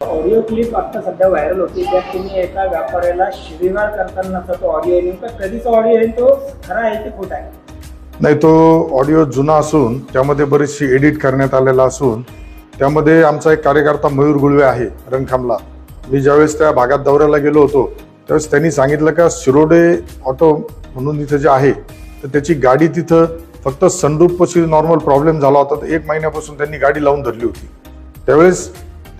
Audio clip आता सध्या viral होती. त्यात तुम्ही एका व्यापाऱ्याला शिवीगाळ करतानाचा तो ऑडिओ आहे. नेमका कधीचा ऑडिओ आहे? तो खरा आहे की खोटा आहे? नाही तो ऑडिओ जुना असून त्यामध्ये बरीचशी एडिट करण्यात आलेला असून त्यामध्ये आमचा एक कार्यकर्ता मयूर गुळवे आहे रणखामला मी ज्यावेळेस त्या भागात दौऱ्याला गेलो होतो त्यावेळेस त्यांनी सांगितलं का शिरोडे ऑटो म्हणून इथं जे आहे तर त्याची गाडी तिथं फक्त सनरूपशी नॉर्मल प्रॉब्लेम झाला होता तर एक महिन्यापासून त्यांनी गाडी लावून धरली होती. त्यावेळेस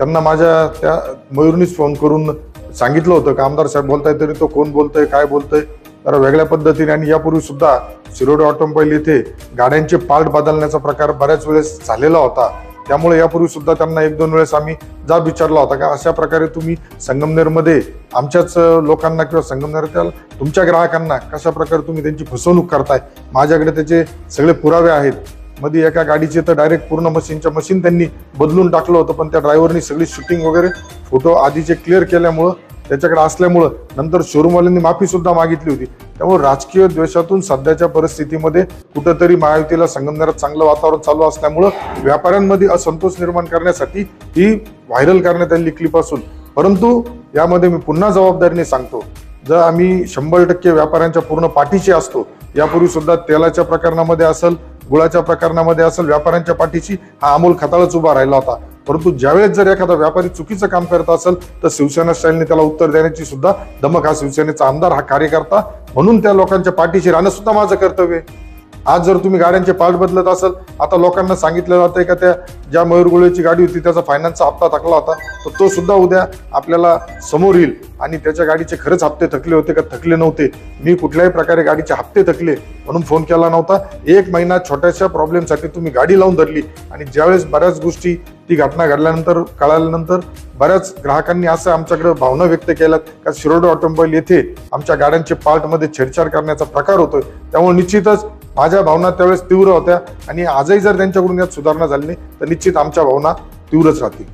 त्यांना माझ्या त्या मयूरनीच फोन करून सांगितलं होतं. का आमदार साहेब बोलताय तरी तो कोण बोलतोय काय बोलतोय? तर वेगळ्या पद्धतीने आणि यापूर्वी सुद्धा शिरोडे ऑटोमोबाईल येथे गाड्यांचे पार्ट बदलण्याचा प्रकार बऱ्याच वेळेस झालेला होता. त्यामुळे यापूर्वी सुद्धा त्यांना एक दोन वेळेस आम्ही जाब विचारला होता का अशा प्रकारे तुम्ही संगमनेरमध्ये आमच्याच लोकांना किंवा संगमनेरच्या तुमच्या ग्राहकांना कशा प्रकारे तुम्ही त्यांची फसवणूक करताय? माझ्याकडे त्याचे सगळे पुरावे आहेत. मध्ये एका गाडीचे तर डायरेक्ट पूर्ण मशीनच्या मशीन त्यांनी बदलून टाकलं होतं पण त्या ड्रायव्हरनी सगळी शूटिंग वगैरे फोटो आधीचे क्लिअर केल्यामुळं त्याच्याकडे असल्यामुळं नंतर शोरूमवाल्यांनी माफीसुद्धा मागितली होती. त्यामुळे राजकीय द्वेषातून सध्याच्या परिस्थितीमध्ये कुठंतरी महायुतीला संगमनेरात चांगलं वातावरण चालू असल्यामुळं व्यापाऱ्यांमध्ये असंतोष निर्माण करण्यासाठी ही व्हायरल करण्यात आलेली क्लिप असून परंतु यामध्ये मी पुन्हा जबाबदारीने सांगतो जर आम्ही शंभर टक्के व्यापाऱ्यांच्या पूर्ण पाठीशी असतो यापूर्वी सुद्धा तेलाच्या प्रकरणामध्ये असेल गुळाच्या प्रकरणामध्ये असेल व्यापाऱ्यांच्या पाठीशी हा अमोल खताळच उभा राहिला होता. परंतु ज्यावेळेस जर एखादा व्यापारी चुकीचं काम करत असेल तर शिवसेना स्टाईलने त्याला उत्तर देण्याची सुद्धा दमक हा शिवसेनेचा आमदार हा कार्यकर्ता. म्हणून त्या लोकांच्या पाठीशी राहणं सुद्धा माझं कर्तव्य आहे. आज जर तुम्ही गाड्यांचे पार्ट बदलत असाल आता लोकांना सांगितलं जातंय का त्या ज्या मयूरगुळेची गाडी होती त्याचा फायनान्सचा हप्ता थकला होता तर तो सुद्धा उद्या आपल्याला समोर येईल. आणि त्याच्या गाडीचे खरंच हप्ते थकले होते का थकले नव्हते? मी कुठल्याही प्रकारे गाडीचे हप्ते थकले म्हणून फोन केला नव्हता. एक महिना छोट्याशा प्रॉब्लेमसाठी तुम्ही गाडी लावून धरली. आणि ज्यावेळेस बऱ्याच गोष्टी ती घटना घडल्यानंतर कळाल्यानंतर बऱ्याच ग्राहकांनी असं आमच्याकडे भावना व्यक्त केल्यात का शिरोडे ऑटोमोबाईल येथे आमच्या गाड्यांचे पार्टमध्ये छेडछाड करण्याचा प्रकार होतोय. त्यामुळे निश्चितच माझ्या भावना त्यावेळेस तीव्र होत्या आणि आजही जर त्यांच्याकडून यात सुधारणा झाली नाही तर निश्चित आमच्या भावना तीव्रच राहतील.